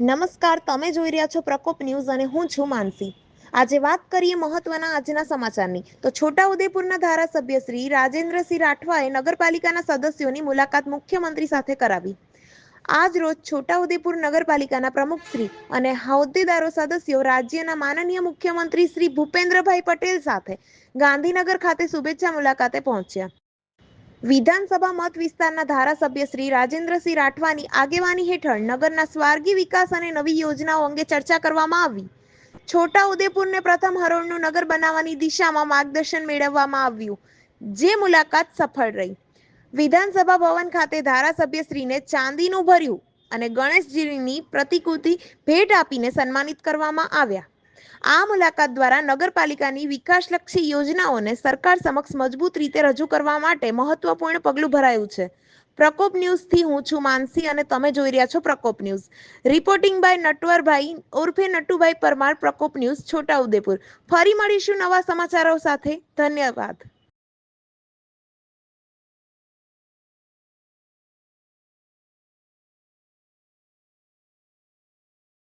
નમસ્કાર, તમે જોઈ રહ્યા છો પ્રકોપ ન્યૂઝ અને હું છું માનસી. આજે વાત કરીએ મહત્વના આજના સમાચારની. તો છોટાઉદેપુરના ધારાસભ્ય શ્રી રાજેન્દ્રસિંહ રાઠવાએ નગરપાલિકાના સદસ્યોની મુલાકાત મુખ્યમંત્રી સાથે કરાવી. આજ રોજ છોટાઉદેપુર નગરપાલિકાના પ્રમુખ શ્રી અને હોદ્દેદારો સદસ્યો રાજ્યના માનનીય મુખ્યમંત્રી શ્રી ભૂપેન્દ્રભાઈ પટેલ સાથે ગાંધીનગર ખાતે શુભેચ્છા મુલાકાતે પહોંચ્યા. વિધાનસભા મત વિસ્તારના ધારાસભ્ય શ્રી રાજેન્દ્રસિંહ રાઠવાની આગેવાની હેઠળ નગરના સ્વાર્ગી વિકાસ અને નવી યોજનાઓ અંગે ચર્ચા કરવામાં આવી. છોટા ઉદેપુરને પ્રથમ હરોળનું નગર બનાવવાની દિશામાં માર્ગદર્શન મેળવવામાં આવ્યું, જે મુલાકાત સફળ રહી. વિધાનસભા ભવન ખાતે ધારાસભ્ય શ્રીને ચાંદીનું ભર્યું અને ગણેશજીની પ્રતિકૃતિ ભેટ આપીને સન્માનિત કરવામાં આવ્યા. આ મુલાકાત દ્વારા નગરપાલિકાની વિકાસલક્ષી યોજનાઓને સરકાર સમક્ષ મજબૂત રીતે રજૂ કરવા માટે મહત્વપૂર્ણ પગલું ભરાયું છે. પ્રકોપ ન્યૂઝથી હું છું માનસી અને તમે જોઈ રહ્યા છો Prakop news. Reporting by Natvarbhai ઉર્ફે નટુભાઈ પરમાર, પ્રકોપ ન્યૂઝ, છોટાઉદેપુર. ફરી મળીશું નવા સમાચારો સાથે. ધન્યવાદ.